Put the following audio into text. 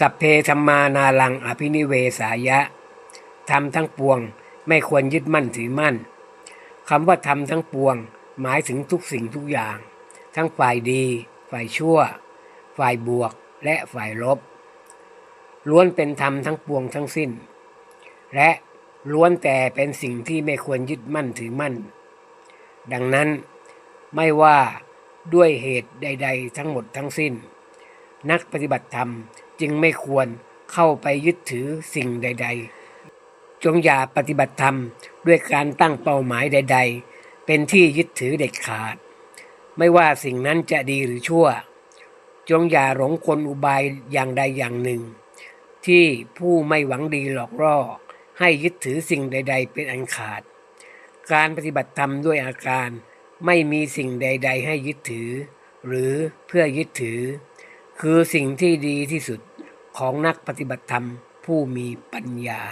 สัพเพธรรมานาลังอภินิเวสายะทำทั้งปวงไม่ควรยึดมั่นถือมั่นคำว่าทำทั้งปวง หมายถึงทุกสิ่งทุกอย่าง ทั้งฝ่ายดี ฝ่ายชั่ว ฝ่ายบวกและฝ่ายลบ ล้วนเป็นธรรมทั้งปวงทั้งสิ้น และล้วนแต่เป็นสิ่งที่ไม่ควรยึดมั่นถือมั่น ดังนั้นไม่ว่าด้วยเหตุใด ๆ ทั้งหมดทั้งสิ้น นักปฏิบัติธรรม จึงไม่ควรเข้าไปยึดถือสิ่งใด ๆ จงอย่าปฏิบัติธรรมด้วยการตั้งเป้าหมายใด ๆ เป็นที่ยึดถือเด็ดขาด ไม่ว่าสิ่งนั้นจะดีหรือชั่ว จงอย่าหลงกลอุบายอย่างใดอย่างหนึ่ง ที่ผู้ไม่หวังดีหลอกล่อให้ยึดถือสิ่งใด ๆ เป็นอันขาด การปฏิบัติธรรมด้วยอาการไม่มีสิ่งใด ๆ ให้ยึดถือ หรือเพื่อยึดถือ คือสิ่งที่ดีที่สุดของนักปฏิบัติธรรมผู้มีปัญญา